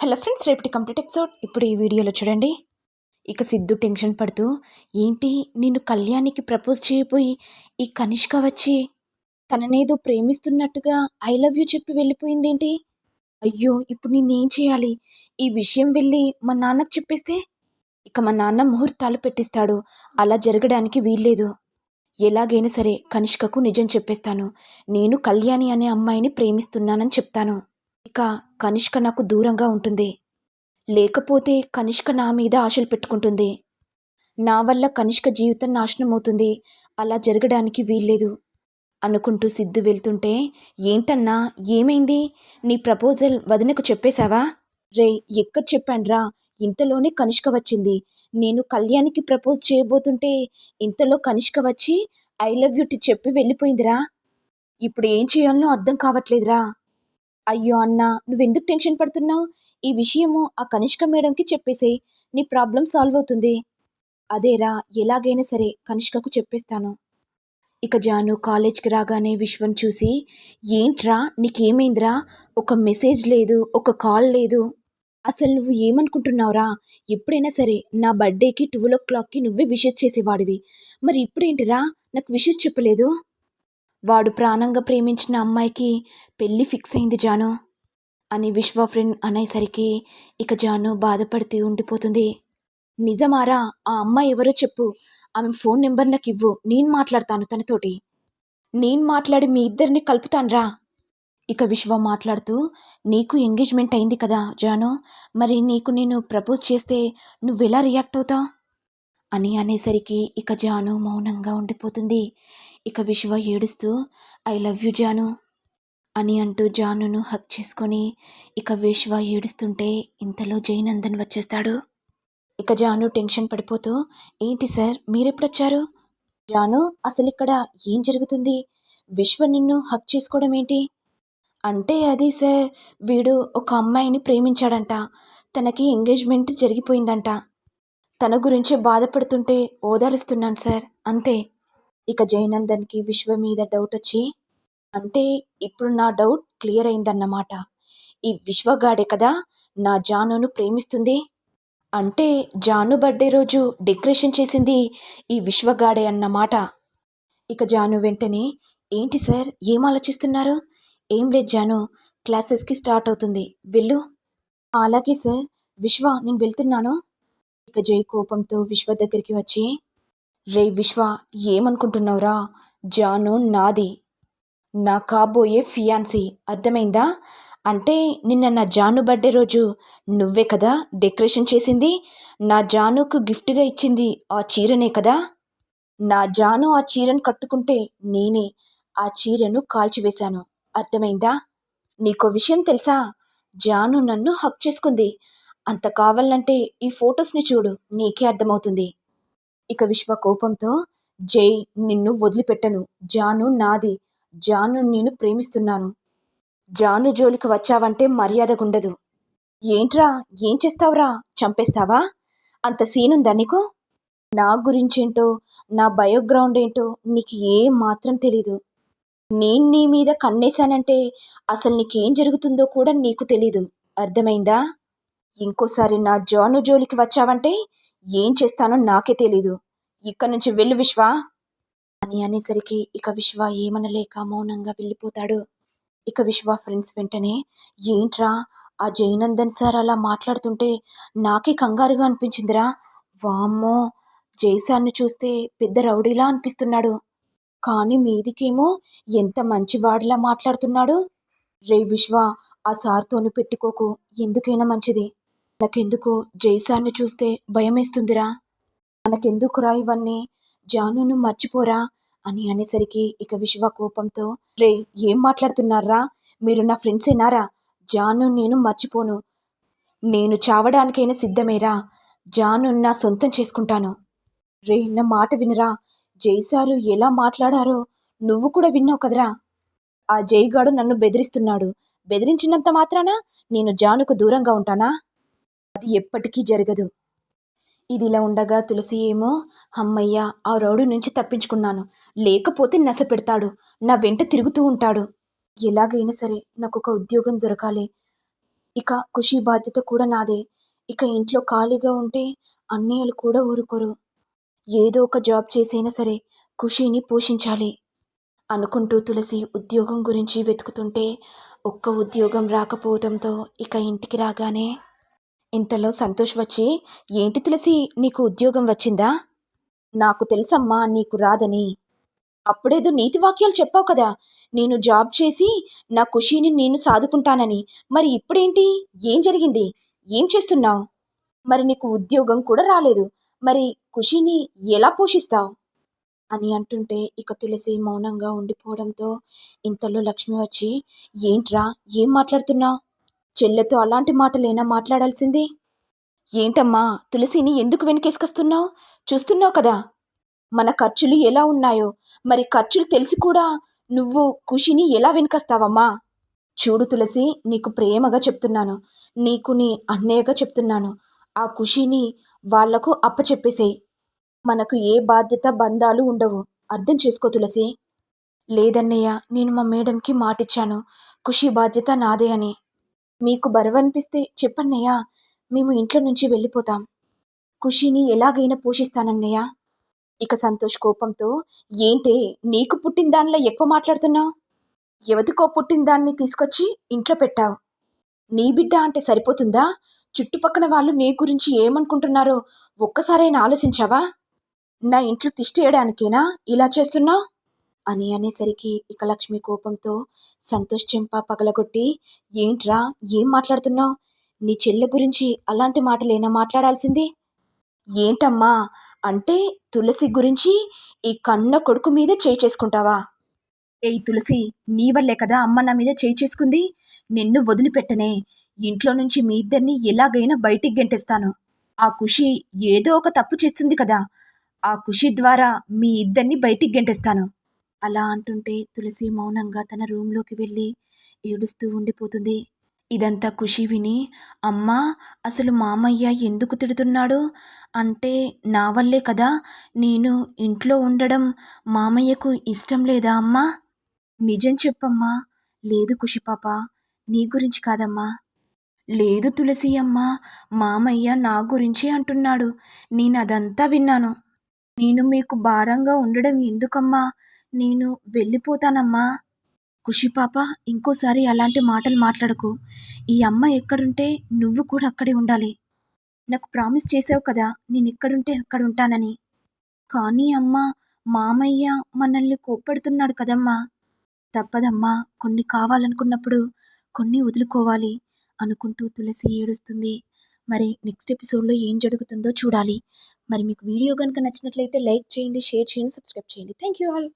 Hello friends రేపటి complete episode. ఇప్పుడు ఈ వీడియోలో చూడండి. ఇక సిద్ధు టెన్షన్ పడుతూ ఏంటి నిన్ను కళ్యాణికి ప్రపోజ్ చేయబోయి ఈ కనిష్క వచ్చి తననేదో ప్రేమిస్తున్నట్టుగా ఐ లవ్ యూ చెప్పి వెళ్ళిపోయిందేంటి? అయ్యో ఇప్పుడు నేనేం చేయాలి? ఈ విషయం వెళ్ళి మా నాన్నకు చెప్పేస్తే ఇక మా నాన్న ముహూర్తాలు పెట్టిస్తాడు. అలా జరగడానికి వీల్లేదు. ఎలాగైనా సరే కనిష్కకు నిజం చెప్పేస్తాను. నేను కళ్యాణి అనే అమ్మాయిని ప్రేమిస్తున్నానని చెప్తాను. ఇక కనిష్క నాకు దూరంగా ఉంటుంది. లేకపోతే కనిష్క నా మీద ఆశలు పెట్టుకుంటుంది. నా వల్ల కనిష్క జీవితం నాశనం అవుతుంది అలా జరగడానికి వీల్లేదు. అనుకుంటూ సిద్ధు వెళ్తుంటే ఏంటన్నా ఏమైంది? నీ ప్రపోజల్ వదినకు చెప్పేశావా? రే ఎక్కడ చెప్పాన్రా? ఇంతలోనే కనిష్క వచ్చింది. నేను కళ్యాణికి ప్రపోజ్ చేయబోతుంటే ఇంతలో కనిష్క వచ్చి ఐ లవ్ యూ టి చెప్పి వెళ్ళిపోయిందిరా. ఇప్పుడు ఏం చేయాలనో అర్థం కావట్లేదురా. అయ్యో అన్న నువ్వెందుకు టెన్షన్ పడుతున్నావు? ఈ విషయము ఆ కనిష్క మేడంకి చెప్పేసేయ్ నీ ప్రాబ్లం సాల్వ్ అవుతుంది. అదేరా ఎలాగైనా సరే కనిష్కకు చెప్పేస్తాను. ఇక జాను కాలేజ్కి రాగానే విశ్వం చూసి ఏంట్రా నీకేమైందిరా? ఒక మెసేజ్ లేదు ఒక కాల్ లేదు. అసలు నువ్వు ఏమనుకుంటున్నావురా? ఎప్పుడైనా సరే నా బర్త్డేకి ట్వెల్వ్ ఓ క్లాక్కి నువ్వే విషెస్ చేసేవాడివి. మరి ఇప్పుడేంటిరా? నాకు విషెస్ చెప్పలేదు? వాడు ప్రాణంగా ప్రేమించిన అమ్మాయికి పెళ్ళి ఫిక్స్ అయింది జాను అని విశ్వ ఫ్రెండ్ అనేసరికి ఇక జాను బాధపడుతూ ఉండిపోతుంది. నిజమారా ఆ అమ్మాయి ఎవరో చెప్పు. ఆమె ఫోన్ నెంబర్ నాకు ఇవ్వు. నేను మాట్లాడతాను తనతోటి. నేను మాట్లాడి మీ ఇద్దరిని కలుపుతానురా. ఇక విశ్వ మాట్లాడుతూ నీకు ఎంగేజ్మెంట్ అయింది కదా జాను. మరి నీకు నేను ప్రపోజ్ చేస్తే నువ్వెలా రియాక్ట్ అవుతావు? అని అనేసరికి ఇక జాను మౌనంగా ఉండిపోతుంది. ఇక విశ్వ ఏడుస్తూ ఐ లవ్ యు జాను అని అంటూ జానును హక్ చేసుకొని ఇక విశ్వ ఏడుస్తుంటే ఇంతలో జైనందన్ వచ్చేస్తాడు. ఇక జాను టెన్షన్ పడిపోతూ ఏంటి సార్ మీరెప్పుడొచ్చారు? జాను అసలు ఇక్కడ ఏం జరుగుతుంది? విశ్వ నిన్ను హక్ చేసుకోవడం ఏంటి? అంటే అది సార్ వీడు ఒక అమ్మాయిని ప్రేమించాడంట. తనకి ఎంగేజ్మెంట్ జరిగిపోయిందంట. తన గురించే బాధపడుతుంటే ఓదారుస్తున్నాను సార్ అంతే. ఇక జయనందన్కి విశ్వ మీద డౌట్ వచ్చి అంటే ఇప్పుడు నా డౌట్ క్లియర్ అయిందన్నమాట. ఈ విశ్వగాడే కదా నా జానును ప్రేమిస్తుంది? అంటే జాను బర్త్డే రోజు డెకరేషన్ చేసింది ఈ విశ్వగాడే అన్నమాట. ఇక జాను వెంటనే ఏంటి సార్ ఏం ఆలోచిస్తున్నారు? ఏం లేదు జాను క్లాసెస్కి స్టార్ట్ అవుతుంది. వెళ్ళు. అలాగే సార్ విశ్వ నేను వెళ్తున్నాను. ఇక జై కోపంతో విశ్వ దగ్గరికి వచ్చి రే విశ్వ ఏమనుకుంటున్నావురా? జాను నాది. నా కాబోయే ఫియాన్సీ అర్థమైందా? అంటే నిన్న నా జాను బర్త్డే రోజు నువ్వే కదా డెకరేషన్ చేసింది? నా జానుకు గిఫ్ట్గా ఇచ్చింది ఆ చీరనే కదా? నా జాను ఆ చీరను కట్టుకుంటే నేనే ఆ చీరను కాల్చివేశాను. అర్థమైందా? నీకో విషయం తెలుసా? జాను నన్ను హక్ చేసుకుంది. అంత కావాలంటే ఈ ఫొటోస్ని చూడు నీకే అర్థమవుతుంది. ఇక విశ్వ కోపంతో జై నిన్ను వదిలిపెట్టను. జాను నాది. జాను నేను ప్రేమిస్తున్నాను. జాను జోలికి వచ్చావంటే మర్యాదగుండదు ఏంట్రా? ఏం చేస్తావురా? చంపేస్తావా? అంత సీనుందా నీకు? నా గురించేంటో నా బయోగ్రౌండ్ ఏంటో నీకు ఏం మాత్రం తెలీదు. నేను నీ మీద కన్నేశానంటే అసలు నీకేం జరుగుతుందో కూడా నీకు తెలీదు. అర్థమైందా? ఇంకోసారి నా జాను జోలికి వచ్చావంటే ఏం చేస్తానో నాకే తెలీదు. ఇక్కడి నుంచి వెళ్ళు విశ్వ. అని అనేసరికి ఇక విశ్వ ఏమనలేక మౌనంగా వెళ్ళిపోతాడు. ఇక విశ్వ ఫ్రెండ్స్ వెంటనే ఏంట్రా ఆ జయనందన్ సార్ అలా మాట్లాడుతుంటే నాకే కంగారుగా అనిపించిందిరా. వామ్మో జైసాన్ని చూస్తే పెద్ద రౌడీలా అనిపిస్తున్నాడు. కానీ మీదికేమో ఎంత మంచివాడిలా మాట్లాడుతున్నాడు. రే విశ్వ ఆ సార్తోని పెట్టుకోకు ఎందుకైనా మంచిది. నాకెందుకో జైసాన్ని చూస్తే భయమేస్తుందిరా. మనకెందుకురా ఇవన్నీ? జానును మర్చిపోరా? అని అనేసరికి ఇక విశ్వ కోపంతో రే ఏం మాట్లాడుతున్నారా? మీరు నా ఫ్రెండ్సేనారా? జాను నేను మర్చిపోను. నేను చావడానికైనా సిద్ధమేరా? జాను నా సొంతం చేసుకుంటాను. రే నా మాట వినరా? జైసారు ఎలా మాట్లాడారో నువ్వు కూడా విన్నావు కదరా? ఆ జైగాడు నన్ను బెదిరిస్తున్నాడు. బెదిరించినంత మాత్రాన? నేను జానుకు దూరంగా ఉంటానా? అది ఎప్పటికీ జరగదు. ఇదిలా ఉండగా తులసి ఏమో అమ్మయ్య ఆ రౌడు నుంచి తప్పించుకున్నాను. లేకపోతే నశ పెడతాడు నా వెంట తిరుగుతూ ఉంటాడు. ఎలాగైనా సరే నాకు ఒక ఉద్యోగం దొరకాలి. ఇక ఖుషి బాధ్యత కూడా నాదే. ఇక ఇంట్లో ఖాళీగా ఉంటే అన్నయ్యలు కూడా ఊరుకోరు. ఏదో ఒక జాబ్ చేసైనా సరే ఖుషిని పోషించాలి. అనుకుంటూ తులసి ఉద్యోగం గురించి వెతుకుతుంటే ఒక్క ఉద్యోగం రాకపోవడంతో ఇక ఇంటికి రాగానే ఇంతలో సంతోష్ వచ్చి ఏంటి తులసి నీకు ఉద్యోగం వచ్చిందా? నాకు తెలుసమ్మా నీకు రాదని. అప్పుడేదో నీతి వాక్యాలు చెప్పావు కదా నేను జాబ్ చేసి నా ఖుషీని నేను సాదుకుంటానని. మరి ఇప్పుడేంటి? ఏం జరిగింది? ఏం చేస్తున్నావు? మరి నీకు ఉద్యోగం కూడా రాలేదు. మరి ఖుషీని ఎలా పోషిస్తావు? అని అంటుంటే ఇక తులసి మౌనంగా ఉండిపోవడంతో ఇంతలో లక్ష్మి వచ్చి ఏంట్రా ఏం మాట్లాడుతున్నావు? చెల్లెతో అలాంటి మాటలేనా మాట్లాడాల్సింది? ఏంటమ్మా తులసిని ఎందుకు వెనకేసుకొస్తున్నావు? చూస్తున్నావు కదా. మన ఖర్చులు ఎలా ఉన్నాయో మరి ఖర్చులు తెలిసి కూడా నువ్వు ఖుషిని ఎలా వెనుకస్తావమ్మా? చూడు తులసి నీకు ప్రేమగా చెప్తున్నాను. నీకు నీ అన్నయ్యగా చెప్తున్నాను. ఆ ఖుషిని వాళ్ళకు అప్పచెప్పేసేయి. మనకు ఏ బాధ్యత బంధాలు ఉండవు. అర్థం చేసుకో తులసి. లేదన్నయ్య నేను మా మేడంకి మాటిచ్చాను. ఖుషి బాధ్యత నాదే అని. మీకు బరువనిపిస్తే చెప్పన్నయ్యా మేము ఇంట్లో నుంచి వెళ్ళిపోతాం. ఖుషిని ఎలాగైనా పోషిస్తానన్నయ్య. ఇక సంతోష్ కోపంతో ఏంటే నీకు పుట్టిన దానిలో ఎక్కువ మాట్లాడుతున్నావు? ఎవతికో పుట్టిన దాన్ని తీసుకొచ్చి ఇంట్లో పెట్టావు? నీ బిడ్డ అంటే సరిపోతుందా? చుట్టుపక్కల వాళ్ళు నీ గురించి ఏమనుకుంటున్నారో ఒక్కసారైనా ఆలోచించావా? నా ఇంట్లో తిష్టేయడానికేనా ఇలా చేస్తున్నావు? అని అనేసరికి ఇక లక్ష్మి కోపంతో సంతోష్ చెంప పగలగొట్టి ఏంట్రా ఏం మాట్లాడుతున్నావు? నీ చెల్లె గురించి అలాంటి మాటలేనా మాట్లాడాల్సింది? ఏంటమ్మా అంటే తులసి గురించి ఈ కన్న కొడుకు మీదే చేయి చేసుకుంటావా? ఏయ్ తులసి నీ వల్లే కదా అమ్మ నా మీద చేయి చేసుకుంది? నిన్ను వదిలిపెట్టనే. ఇంట్లో నుంచి మీ ఇద్దరిని ఎలాగైనా బయటికి గెంటేస్తాను. ఆ ఖుషి ఏదో ఒక తప్పు చేస్తుంది కదా. ఆ ఖుషి ద్వారా మీ ఇద్దరిని బయటికి గెంటేస్తాను. అలా అంటుంటే తులసి మౌనంగా తన రూంలోకి వెళ్ళి ఏడుస్తూ ఉండిపోతుంది. ఇదంతా ఖుషి విని అమ్మా అసలు మామయ్య ఎందుకు తిడుతున్నాడు? అంటే నా వల్లే కదా నేను ఇంట్లో ఉండడం మామయ్యకు ఇష్టం లేదా అమ్మా? నిజం చెప్పమ్మా. లేదు ఖుషి పాప. నీ గురించి కాదమ్మా. లేదు తులసి అమ్మ. మామయ్య నా గురించే అంటున్నాడు. నేను అదంతా విన్నాను. నేను మీకు భారంగా ఉండడం ఎందుకమ్మా? నేను వెళ్ళిపోతానమ్మా. ఖుషి పాప ఇంకోసారి అలాంటి మాటలు మాట్లాడకు. ఈ అమ్మ ఎక్కడుంటే నువ్వు కూడా అక్కడే ఉండాలి. నాకు ప్రామిస్ చేసావు కదా నేను ఇక్కడుంటే అక్కడ ఉంటానని. కానీ అమ్మ మామయ్య మనల్ని కోప్పడుతున్నాడు కదమ్మా. తప్పదమ్మా కొన్ని కావాలనుకున్నప్పుడు కొన్ని వదులుకోవాలి అనుకుంటూ తులసి ఏడుస్తుంది. మరి నెక్స్ట్ ఎపిసోడ్లో ఏం జరుగుతుందో చూడాలి. మరి మీకు వీడియో కనుక నచ్చినట్లయితే లైక్ చేయండి షేర్ చేయండి సబ్స్క్రైబ్ చేయండి. Thank you all.